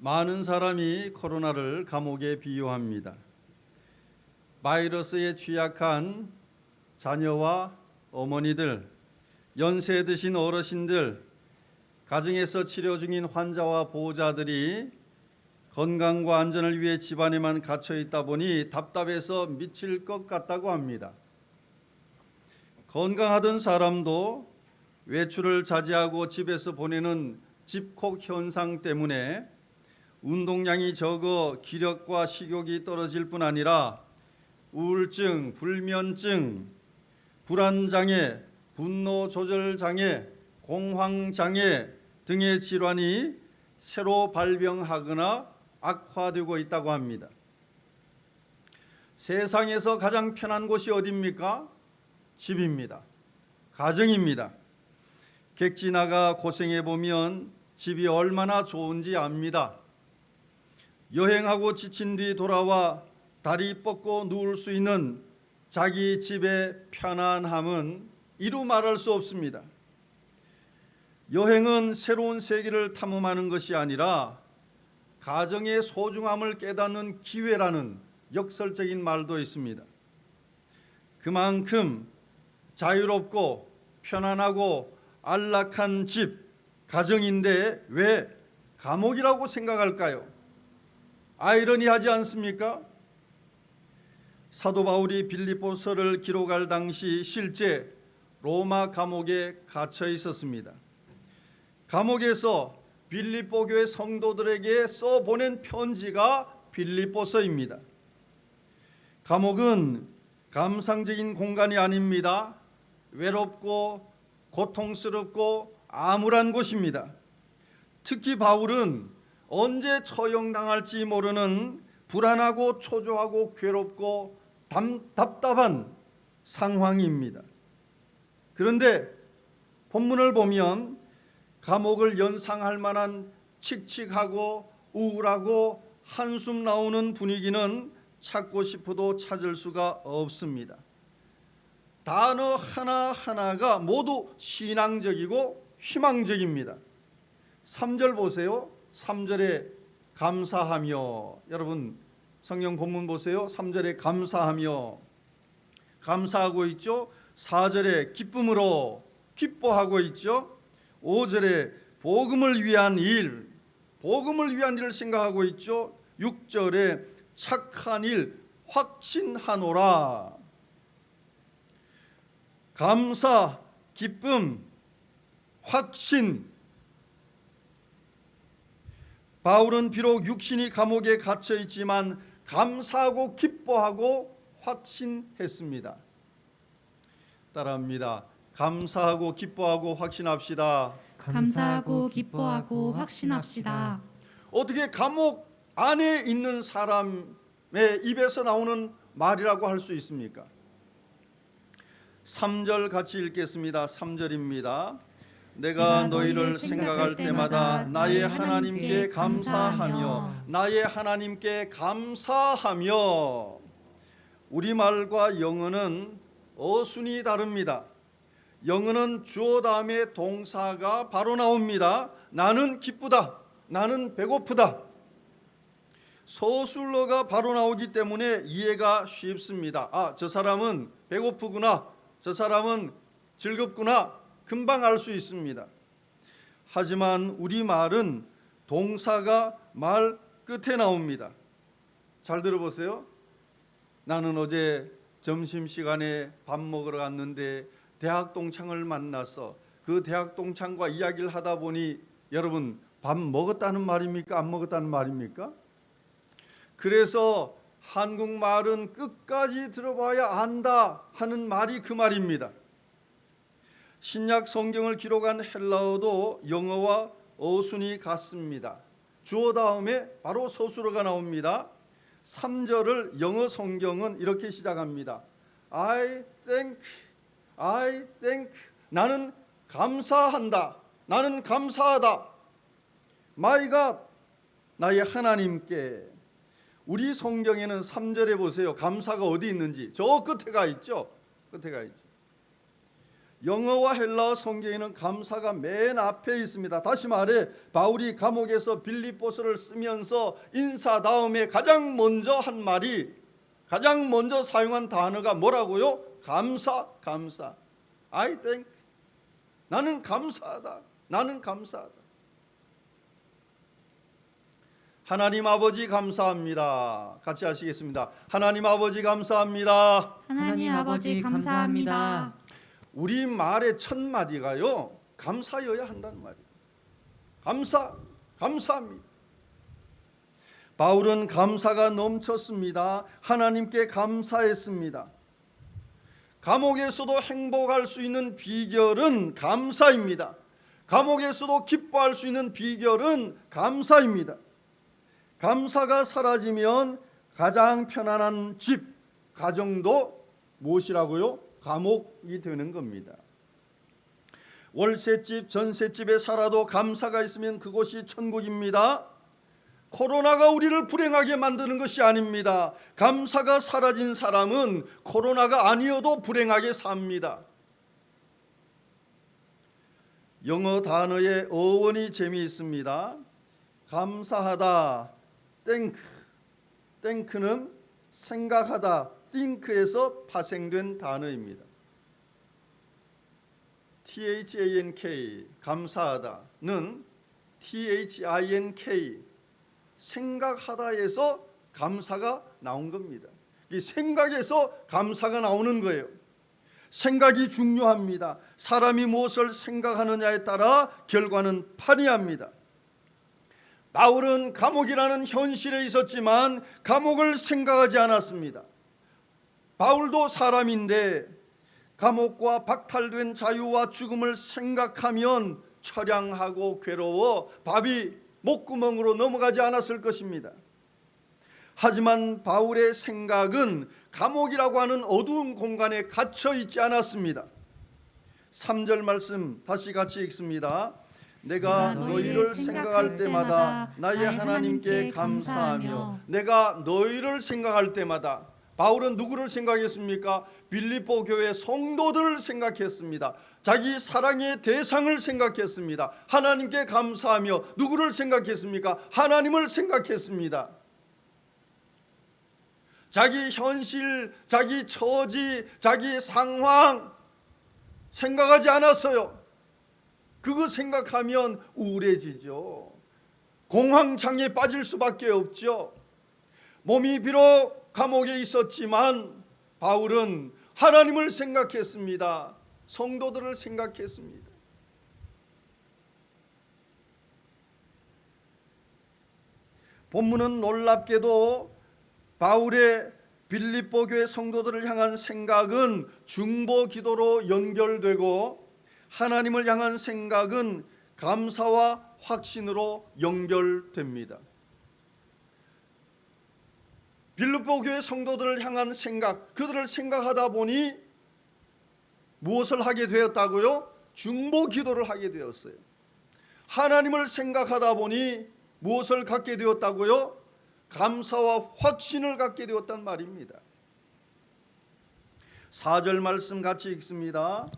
많은 사람이 코로나를 감옥에 비유합니다. 바이러스에 취약한 자녀와 어머니들, 연세 드신 어르신들, 가정에서 치료 중인 환자와 보호자들이 건강과 안전을 위해 집안에만 갇혀 있다 보니 답답해서 미칠 것 같다고 합니다. 건강하던 사람도 외출을 자제하고 집에서 보내는 집콕 현상 때문에 운동량이 적어 기력과 식욕이 떨어질 뿐 아니라 우울증, 불면증, 불안장애, 분노 조절 장애, 공황 장애 등의 질환이 새로 발병하거나 악화되고 있다고 합니다. 세상에서 가장 편한 곳이 어디입니까? 집입니다. 가정입니다. 객지 나가 고생해 보면 집이 얼마나 좋은지 압니다. 여행하고 지친 뒤 돌아와 다리 뻗고 누울 수 있는 자기 집의 편안함은 이루 말할 수 없습니다. 여행은 새로운 세계를 탐험하는 것이 아니라 가정의 소중함을 깨닫는 기회라는 역설적인 말도 있습니다. 그만큼 자유롭고 편안하고 안락한 집, 가정인데 왜 감옥이라고 생각할까요? 아이러니하지 않습니까? 사도 바울이 빌립보서를 기록할 당시 실제 로마 감옥에 갇혀 있었습니다. 감옥에서 빌립보 교회 성도들에게 써 보낸 편지가 빌립보서입니다. 감옥은 감상적인 공간이 아닙니다. 외롭고 고통스럽고 암울한 곳입니다. 특히 바울은 언제 처형당할지 모르는 불안하고 초조하고 괴롭고 담, 답답한 상황입니다. 그런데 본문을 보면 감옥을 연상할 만한 칙칙하고 우울하고 한숨 나오는 분위기는 찾고 싶어도 찾을 수가 없습니다. 단어 하나하나가 모두 신앙적이고 희망적입니다. 3절 보세요. 3절에 감사하며 여러분 성경 본문 보세요. 3절에 감사하며 감사하고 있죠. 4절에 기쁨으로 기뻐하고 있죠. 5절에 복음을 위한 일 복음을 위한 일을 생각하고 있죠. 6절에 착한 일 확신하노라. 감사, 기쁨, 확신. 바울은 비록 육신이 감옥에 갇혀 있지만 감사하고 기뻐하고 확신했습니다. 따라합니다. 감사하고 기뻐하고 확신합시다. 감사하고 기뻐하고 확신합시다. 어떻게 감옥 안에 있는 사람의 입에서 나오는 말이라고 할 수 있습니까? 3절 같이 읽겠습니다. 3절입니다. 내가 너희를 생각할 때마다 나의 하나님께 감사하며 나의 하나님께 감사하며 우리말과 영어는 어순이 다릅니다. 영어는 주어 다음에 동사가 바로 나옵니다. 나는 기쁘다. 나는 배고프다. 서술어가 바로 나오기 때문에 이해가 쉽습니다. 아, 저 사람은 배고프구나. 저 사람은 즐겁구나. 금방 알 수 있습니다. 하지만 우리 말은 동사가 말 끝에 나옵니다. 잘 들어보세요. 나는 어제 점심 시간에 밥 먹으러 갔는데 대학 동창을 만나서 그 대학 동창과 이야기를 하다 보니 여러분 밥 먹었다는 말입니까? 안 먹었다는 말입니까? 그래서 한국말은 끝까지 들어봐야 안다 하는 말이 그 말입니다. 신약 성경을 기록한 헬라어도 영어와 어순이 같습니다. 주어 다음에 바로 서술어가 나옵니다. 3절을 영어 성경은 이렇게 시작합니다. I thank, I thank. 나는 감사한다. 나는 감사하다. My God, 나의 하나님께. 우리 성경에는 3절에 보세요. 감사가 어디 있는지. 저 끝에 가 있죠. 끝에 가 있죠. 영어와 헬라어 성경에는 감사가 맨 앞에 있습니다. 다시 말해 바울이 감옥에서 빌립보서를 쓰면서 인사 다음에 가장 먼저 한 말이 가장 먼저 사용한 단어가 뭐라고요? 감사, 감사. I thank. 나는 감사하다. 나는 감사하다. 하나님 아버지 감사합니다. 같이 하시겠습니다. 하나님 아버지 감사합니다. 하나님 아버지 감사합니다. 우리 말의 첫 마디가요 감사여야 한다는 말이에요. 감사, 감사합니다. 바울은 감사가 넘쳤습니다. 하나님께 감사했습니다. 감옥에서도 행복할 수 있는 비결은 감사입니다. 감옥에서도 기뻐할 수 있는 비결은 감사입니다. 감사가 사라지면 가장 편안한 집, 가정도 무엇이라고요? 감옥이 되는 겁니다. 월세집, 전세집에 살아도 감사가 있으면 그곳이 천국입니다. 코로나가 우리를 불행하게 만드는 것이 아닙니다. 감사가 사라진 사람은 코로나가 아니어도 불행하게 삽니다. 영어 단어의 어원이 재미있습니다. 감사하다, thank. think는 생각하다, think에서 파생된 단어입니다. T-H-A-N-K 감사하다는 T-H-I-N-K 생각하다에서 감사가 나온 겁니다. 이 생각에서 감사가 나오는 거예요. 생각이 중요합니다. 사람이 무엇을 생각하느냐에 따라 결과는 판이합니다. 바울은 감옥이라는 현실에 있었지만 감옥을 생각하지 않았습니다. 바울도 사람인데 감옥과 박탈된 자유와 죽음을 생각하면 처량하고 괴로워 밥이 목구멍으로 넘어가지 않았을 것입니다. 하지만 바울의 생각은 감옥이라고 하는 어두운 공간에 갇혀 있지 않았습니다. 3절 말씀 다시 같이 읽습니다. 내가 너희를 생각할 때마다 나의 하나님께 감사하며 내가 너희를 생각할 때마다 바울은 누구를 생각했습니까? 빌립보 교회 성도들을 생각했습니다. 자기 사랑의 대상을 생각했습니다. 하나님께 감사하며 누구를 생각했습니까? 하나님을 생각했습니다. 자기 현실, 자기 처지, 자기 상황 생각하지 않았어요. 그거 생각하면 우울해지죠. 공황장애 빠질 수밖에 없죠. 몸이 비록 감옥에 있었지만 바울은 하나님을 생각했습니다. 성도들을 생각했습니다. 본문은 놀랍게도 바울의 빌립보 교회 성도들을 향한 생각은 중보 기도로 연결되고 하나님을 향한 생각은 감사와 확신으로 연결됩니다. 빌립보 교회 성도들을 향한 생각, 그들을 생각하다 보니 무엇을 하게 되었다고요? 중보 기도를 하게 되었어요. 하나님을 생각하다 보니 무엇을 갖게 되었다고요? 감사와 확신을 갖게 되었단 말입니다. 4절 말씀 같이 읽습니다.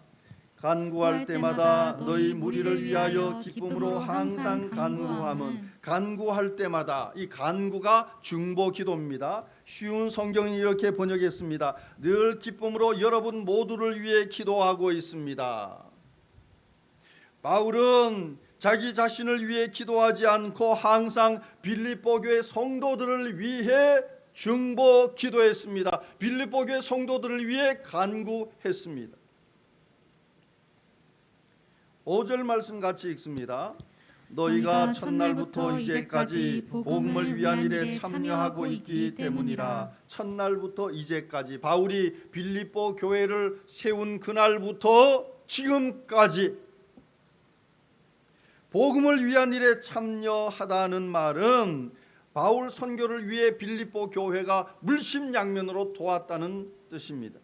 간구할 때마다 너희 무리를 위하여 기쁨으로 항상 간구함은 간구할 때마다 이 간구가 중보 기도입니다. 쉬운 성경은 이렇게 번역했습니다. 늘 기쁨으로 여러분 모두를 위해 기도하고 있습니다. 바울은 자기 자신을 위해 기도하지 않고 항상 빌립보 교회 성도들을 위해 중보 기도했습니다. 빌립보 교회 성도들을 위해 간구했습니다. 5절 말씀 같이 읽습니다. 너희가 첫날부터 이제까지 복음을 위한 일에 참여하고 있기 때문이라. 첫날부터 이제까지 바울이 빌립보 교회를 세운 그날부터 지금까지 복음을 위한 일에 참여하다는 말은 바울 선교를 위해 빌립보 교회가 물심양면으로 도왔다는 뜻입니다.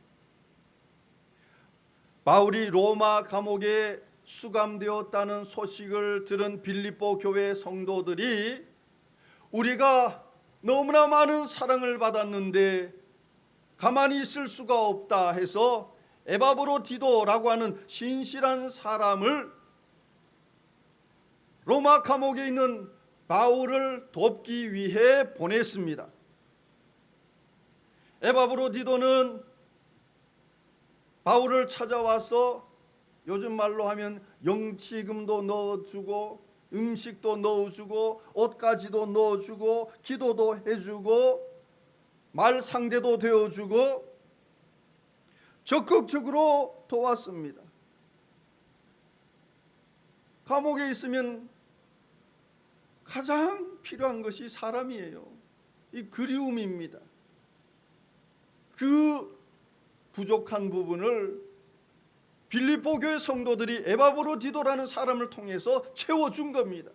바울이 로마 감옥에 수감되었다는 소식을 들은 빌립보 교회 성도들이 우리가 너무나 많은 사랑을 받았는데 가만히 있을 수가 없다 해서 에바브로디도라고 하는 신실한 사람을 로마 감옥에 있는 바울을 돕기 위해 보냈습니다. 에바브로디도는 바울을 찾아와서 요즘 말로 하면 영치금도 넣어주고 음식도 넣어주고 옷까지도 넣어주고 기도도 해주고 말 상대도 되어주고 적극적으로 도왔습니다. 감옥에 있으면 가장 필요한 것이 사람이에요. 이 그리움입니다. 그 부족한 부분을 빌립보 교회 성도들이 에바브로디도라는 사람을 통해서 채워준 겁니다.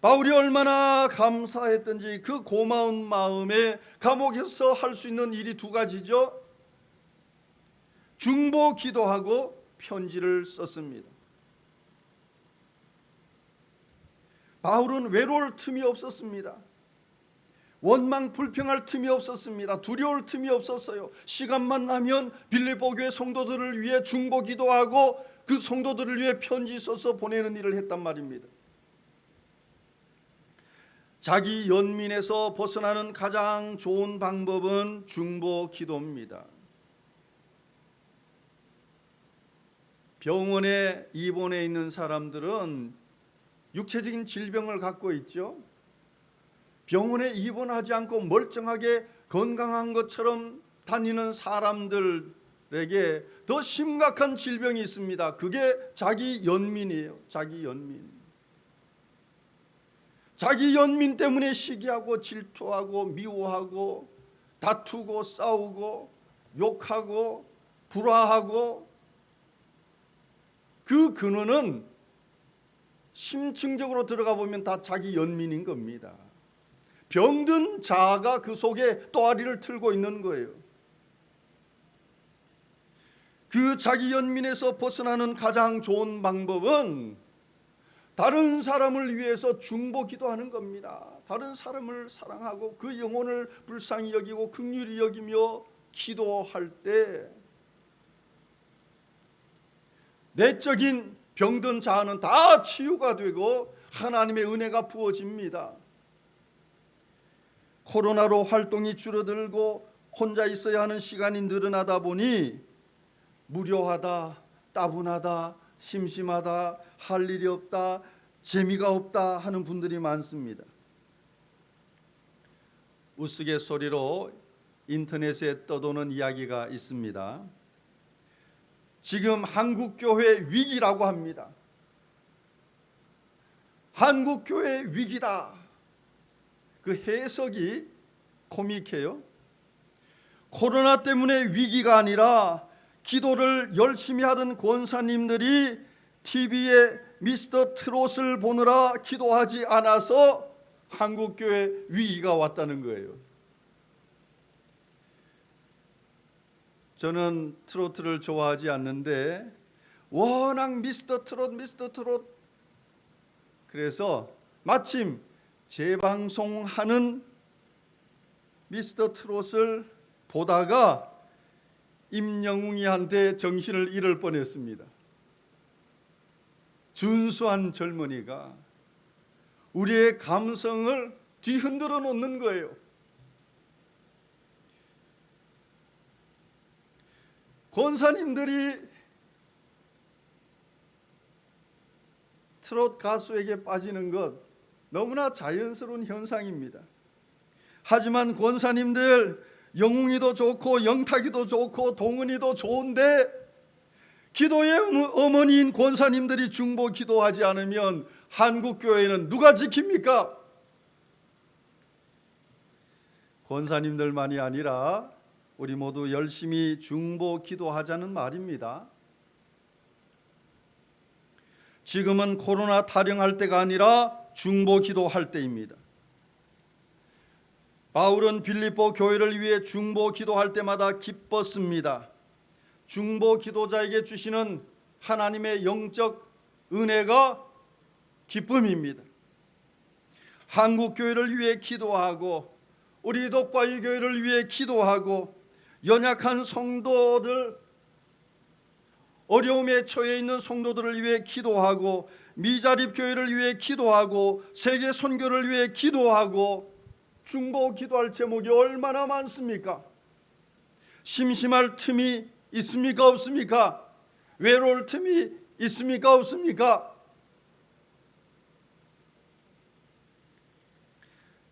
바울이 얼마나 감사했던지 그 고마운 마음에 감옥에서 할 수 있는 일이 두 가지죠. 중보 기도하고 편지를 썼습니다. 바울은 외로울 틈이 없었습니다. 원망 불평할 틈이 없었습니다. 두려울 틈이 없었어요. 시간만 나면 빌립보 교회 성도들을 위해 중보 기도하고 그 성도들을 위해 편지 써서 보내는 일을 했단 말입니다. 자기 연민에서 벗어나는 가장 좋은 방법은 중보 기도입니다. 병원에 입원해 있는 사람들은 육체적인 질병을 갖고 있죠. 병원에 입원하지 않고 멀쩡하게 건강한 것처럼 다니는 사람들에게 더 심각한 질병이 있습니다. 그게 자기 연민이에요. 자기 연민. 자기 연민 때문에 시기하고 질투하고 미워하고 다투고 싸우고 욕하고 불화하고 그 근원은 심층적으로 들어가 보면 다 자기 연민인 겁니다. 병든 자아가 그 속에 또아리를 틀고 있는 거예요. 그 자기 연민에서 벗어나는 가장 좋은 방법은 다른 사람을 위해서 중보 기도하는 겁니다. 다른 사람을 사랑하고 그 영혼을 불쌍히 여기고 긍휼히 여기며 기도할 때 내적인 병든 자아는 다 치유가 되고 하나님의 은혜가 부어집니다. 코로나로 활동이 줄어들고 혼자 있어야 하는 시간이 늘어나다 보니 무료하다, 따분하다, 심심하다, 할 일이 없다, 재미가 없다 하는 분들이 많습니다. 우스갯소리로 인터넷에 떠도는 이야기가 있습니다. 지금 한국 교회 위기라고 합니다. 한국 교회 위기다. 그 해석이 코믹해요. 코로나 때문에 위기가 아니라 기도를 열심히 하던 권사님들이 TV에 미스터 트롯을 보느라 기도하지 않아서 한국 교회 위기가 왔다는 거예요. 저는 트로트를 좋아하지 않는데 워낙 미스터 트롯 미스터 트롯 그래서 마침 재방송하는 미스터 트롯을 보다가 임영웅이한테 정신을 잃을 뻔했습니다. 준수한 젊은이가 우리의 감성을 뒤흔들어 놓는 거예요. 권사님들이 트롯 가수에게 빠지는 것 너무나 자연스러운 현상입니다. 하지만 권사님들 영웅이도 좋고 영탁이도 좋고 동은이도 좋은데 기도의 어머니인 권사님들이 중보 기도하지 않으면 한국 교회는 누가 지킵니까? 권사님들만이 아니라 우리 모두 열심히 중보 기도하자는 말입니다. 지금은 코로나 타령할 때가 아니라 중보 기도할 때입니다. 바울은 빌립보 교회를 위해 중보 기도할 때마다 기뻤습니다. 중보 기도자에게 주시는 하나님의 영적 은혜가 기쁨입니다. 한국 교회를 위해 기도하고 우리 독바이 교회를 위해 기도하고 연약한 성도들 어려움에 처해 있는 성도들을 위해 기도하고 미자립 교회를 위해 기도하고 세계 선교를 위해 기도하고 중보 기도할 제목이 얼마나 많습니까? 심심할 틈이 있습니까 없습니까? 외로울 틈이 있습니까 없습니까?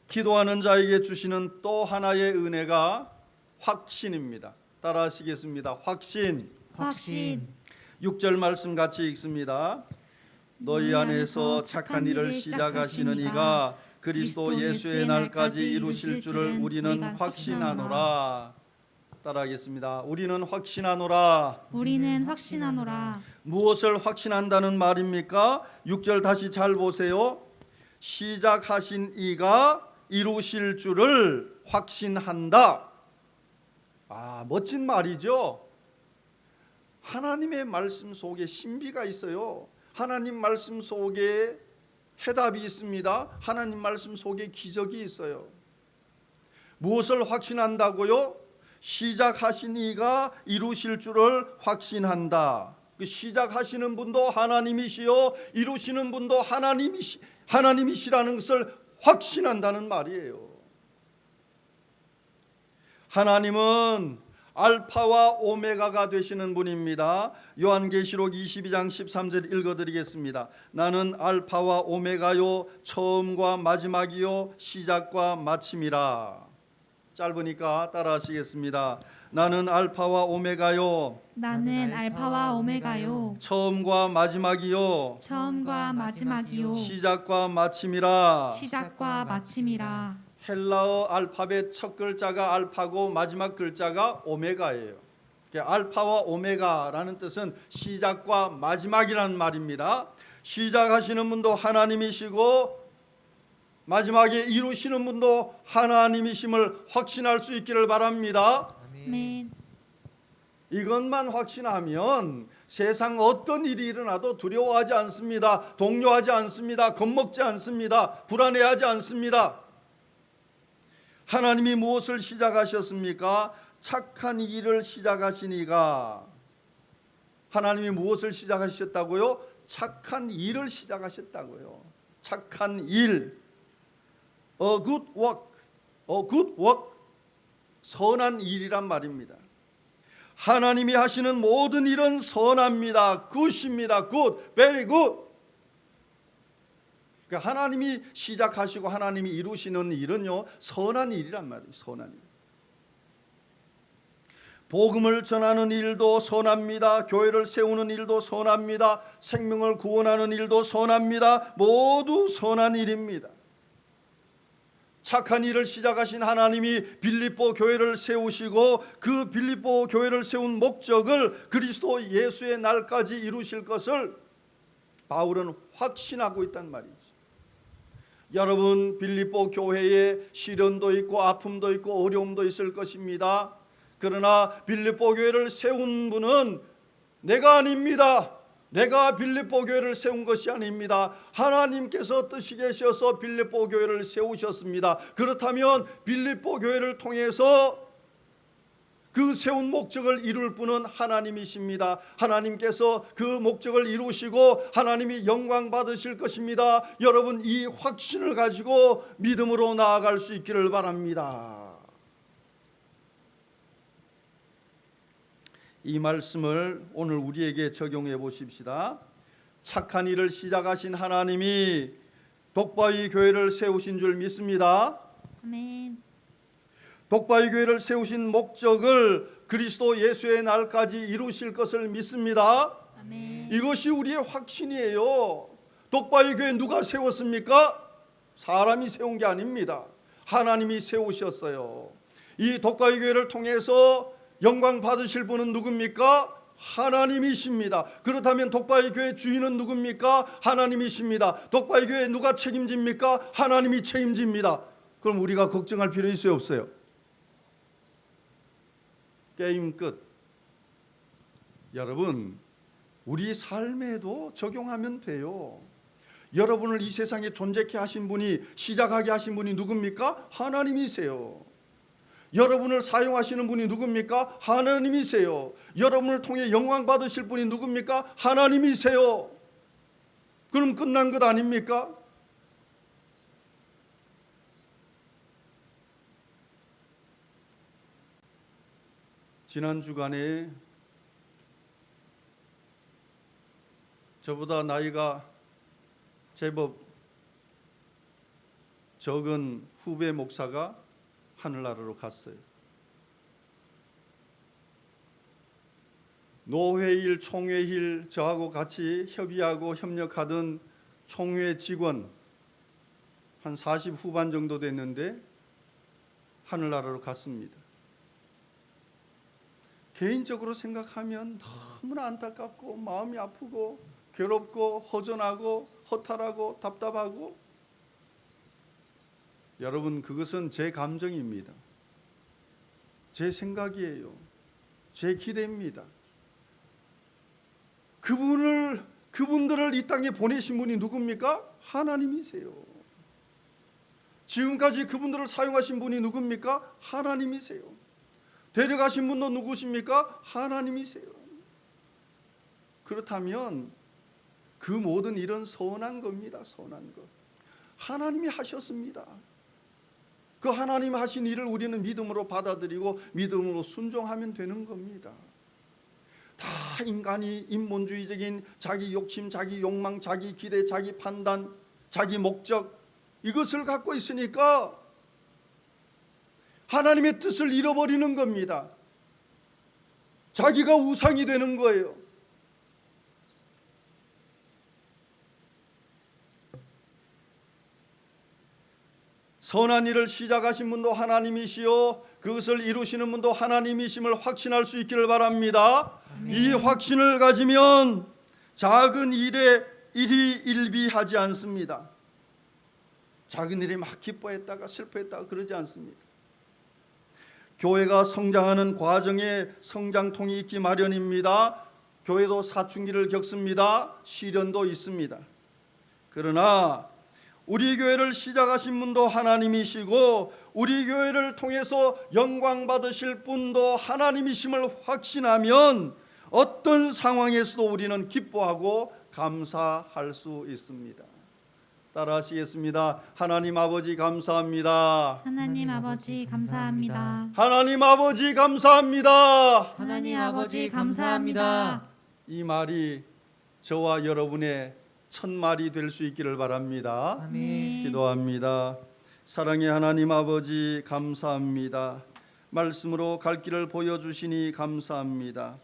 기도하는 자에게 주시는 또 하나의 은혜가 확신입니다. 따라 하시겠습니다. 확신. 확신 6절 말씀 같이 읽습니다. 너희 안에서 착한 일을 시작하시는 이가 그리스도 예수의 날까지 이루실 줄을 우리는 확신하노라. 따라하겠습니다. 우리는 확신하노라. 우리는 확신하노라 무엇을 확신한다는 말입니까? 6절 다시 잘 보세요. 시작하신 이가 이루실 줄을 확신한다. 아, 멋진 말이죠. 하나님의 말씀 속에 신비가 있어요. 하나님 말씀 속에 해답이 있습니다. 하나님 말씀 속에 기적이 있어요. 무엇을 확신한다고요? 시작하신 이가 이루실 줄을 확신한다. 그 시작하시는 분도 하나님이시요 이루시는 분도 하나님이시 하나님이시라는 것을 확신한다는 말이에요. 하나님은 알파와 오메가가 되시는 분입니다. 요한계시록 22장 13절 읽어드리겠습니다. 나는 알파와 오메가요 처음과 마지막이요 시작과 마침이라. 짧으니까 따라하시겠습니다. 나는 알파와 오메가요 나는 알파와 오메가요 처음과 마지막이요 처음과 마지막이요 시작과 마침이라. 시작과 마침이라 헬라어 알파벳 첫 글자가 알파고 마지막 글자가 오메가예요. 알파와 오메가라는 뜻은 시작과 마지막이라는 말입니다. 시작하시는 분도 하나님이시고 마지막에 이루시는 분도 하나님이심을 확신할 수 있기를 바랍니다. 아멘 이것만 확신하면 세상 어떤 일이 일어나도 두려워하지 않습니다. 동요하지 않습니다. 겁먹지 않습니다. 불안해하지 않습니다. 하나님이 무엇을 시작하셨습니까? 착한 일을 시작하시니가 하나님이 무엇을 시작하셨다고요? 착한 일을 시작하셨다고요. 착한 일. A good work. A good work. 선한 일이란 말입니다. 하나님이 하시는 모든 일은 선합니다. 굿입니다. 굿. very good. 그러니까 하나님이 시작하시고 하나님이 이루시는 일은요 선한 일이란 말이에요. 선한 일. 복음을 전하는 일도 선합니다. 교회를 세우는 일도 선합니다. 생명을 구원하는 일도 선합니다. 모두 선한 일입니다. 착한 일을 시작하신 하나님이 빌립보 교회를 세우시고 그 빌립보 교회를 세운 목적을 그리스도 예수의 날까지 이루실 것을 바울은 확신하고 있단 말이죠. 여러분 빌립보 교회에 시련도 있고 아픔도 있고 어려움도 있을 것입니다. 그러나 빌립보 교회를 세운 분은 내가 아닙니다. 내가 빌립보 교회를 세운 것이 아닙니다. 하나님께서 뜻이 계셔서 빌립보 교회를 세우셨습니다. 그렇다면 빌립보 교회를 통해서 그 세운 목적을 이룰 분은 하나님이십니다. 하나님께서 그 목적을 이루시고 하나님이 영광 받으실 것입니다. 여러분 이 확신을 가지고 믿음으로 나아갈 수 있기를 바랍니다. 이 말씀을 오늘 우리에게 적용해 보십시다. 착한 일을 시작하신 하나님이 독바위 교회를 세우신 줄 믿습니다. 아멘 독바위 교회를 세우신 목적을 그리스도 예수의 날까지 이루실 것을 믿습니다. 아멘 이것이 우리의 확신이에요. 독바위 교회 누가 세웠습니까? 사람이 세운 게 아닙니다. 하나님이 세우셨어요. 이 독바위 교회를 통해서 영광 받으실 분은 누굽니까? 하나님이십니다. 그렇다면 독바위 교회 주인은 누굽니까? 하나님이십니다. 독바위 교회 누가 책임집니까? 하나님이 책임집니다. 그럼 우리가 걱정할 필요 있어요, 없어요? 게임 끝. 여러분, 우리 삶에도 적용하면 돼요. 여러분을 이 세상에 존재케 하신 분이 시작하게 하신 분이 누굽니까? 하나님이세요. 여러분을 사용하시는 분이 누굽니까? 하나님이세요. 여러분을 통해 영광 받으실 분이 누굽니까? 하나님이세요. 그럼 끝난 것 아닙니까? 지난 주간에 저보다 나이가 제법 적은 후배 목사가 하늘나라로 갔어요. 노회일, 총회일 저하고 같이 협의하고 협력하던 총회 직원 한 40 후반 정도 됐는데 하늘나라로 갔습니다. 개인적으로 생각하면 너무나 안타깝고 마음이 아프고 괴롭고 허전하고 허탈하고 답답하고 여러분 그것은 제 감정입니다. 제 생각이에요. 제 기대입니다. 그분을 그분들을 이 땅에 보내신 분이 누굽니까? 하나님이세요. 지금까지 그분들을 사용하신 분이 누굽니까? 하나님이세요. 데려가신 분도 누구십니까? 하나님이세요. 그렇다면 그 모든 일은 선한 겁니다. 선한 것. 하나님이 하셨습니다. 그 하나님 하신 일을 우리는 믿음으로 받아들이고 믿음으로 순종하면 되는 겁니다. 다 인간이 인본주의적인 자기 욕심, 자기 욕망, 자기 기대, 자기 판단, 자기 목적 이것을 갖고 있으니까 하나님의 뜻을 잃어버리는 겁니다. 자기가 우상이 되는 거예요. 선한 일을 시작하신 분도 하나님이시요 그것을 이루시는 분도 하나님이심을 확신할 수 있기를 바랍니다. 이 확신을 가지면 작은 일에 일이 일비하지 않습니다. 작은 일에 막 기뻐했다가 슬퍼했다가 그러지 않습니다. 교회가 성장하는 과정에 성장통이 있기 마련입니다. 교회도 사춘기를 겪습니다. 시련도 있습니다. 그러나 우리 교회를 시작하신 분도 하나님이시고 우리 교회를 통해서 영광 받으실 분도 하나님이심을 확신하면 어떤 상황에서도 우리는 기뻐하고 감사할 수 있습니다. 따라하시겠습니다. 하나님 아버지 감사합니다. 하나님 아버지 감사합니다. 하나님 아버지 감사합니다. 하나님 아버지 감사합니다. 이 말이 저와 여러분의 첫 말이 될 수 있기를 바랍니다. 아멘. 기도합니다. 사랑의 하나님 아버지 감사합니다. 말씀으로 갈 길을 보여 주시니 감사합니다.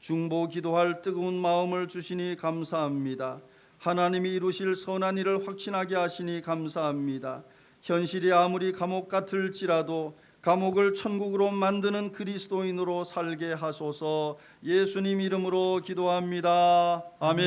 중보 기도할 뜨거운 마음을 주시니 감사합니다. 하나님이 이루실 선한 일을 확신하게 하시니 감사합니다. 현실이 아무리 감옥 같을지라도 감옥을 천국으로 만드는 그리스도인으로 살게 하소서 예수님 이름으로 기도합니다. 아멘.